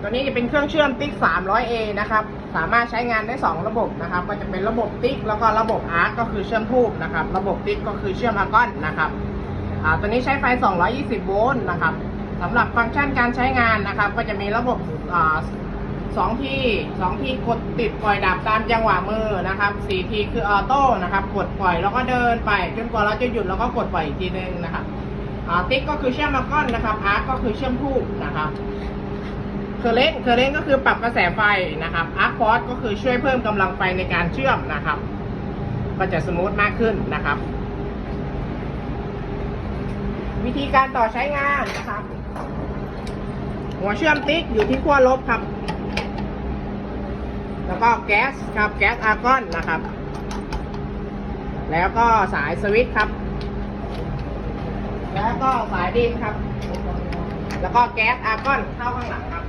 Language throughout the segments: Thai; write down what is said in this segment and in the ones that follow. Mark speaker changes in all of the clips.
Speaker 1: ตัวนี้จะเป็นเครื่องเชื่อมติ๊ก 300A นะครับ สามารถใช้งานได้ 2 ระบบนะครับ ก็จะเป็นระบบติ๊กแล้วก็ระบบอาร์ก็คือเชื่อมทูบนะครับ ระบบติ๊กก็คือเชื่อมอาร์กอนนะครับอ่าตัวนี้ใช้ไฟ 220 โวลต์นะครับสำหรับฟังก์ชันการใช้งานนะครับ ก็จะมีระบบอ่าสองที่สองที่กดติดปล่อยดับตามจังหวะมือนะครับสี่ทีคือออโต้นะครับ กดปล่อยแล้วก็เดินไปจนกว่าเราจะหยุดแล้วก็กดปล่อยอีกทีนึงนะครับติ๊กก็คือเชื่อมอาร์กอนนะครับอาร์ก็คือเชื่อมทูบนะครับ เคอร์เรนต์เคอร์เรนต์ก็คือปรับกระแสไฟนะครับอาร์คฟอร์ก็คือช่วยเพิ่มกำลังไฟในการเชื่อมนะครับ ก็จะสมูทมากขึ้นนะครับ วิธีการต่อใช้งานนะครับ หัวเชื่อมติ๊กอยู่ที่ขั้วลบครับ แล้วก็แก๊สครับแก๊สอาร์กอนนะครับ แล้วก็สายสวิตช์ครับ แล้วก็สายดินครับ แล้วก็แก๊สอาร์กอนเข้าข้างหลังครับ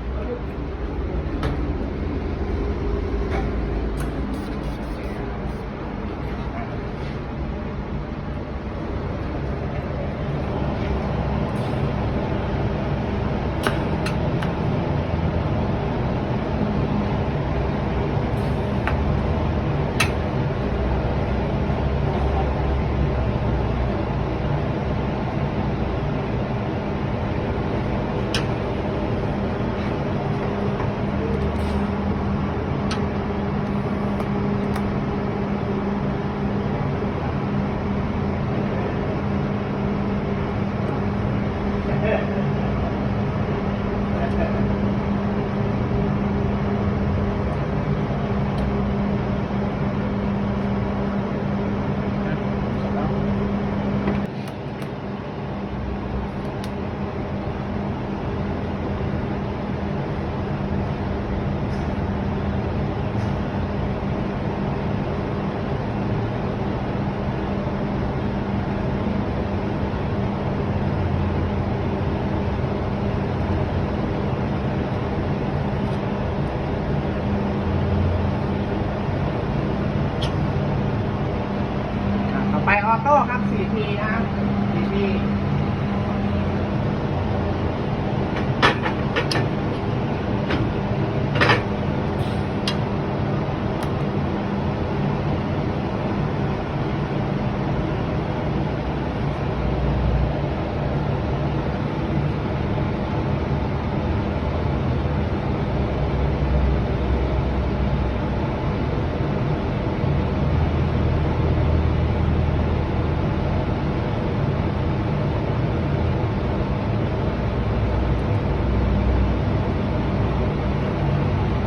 Speaker 1: ต่ ออโต้ครับ4ทีนะครับ 4ที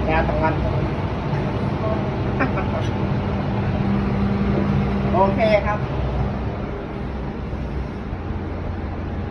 Speaker 1: แล้วตรงนั้น โอ เคครับ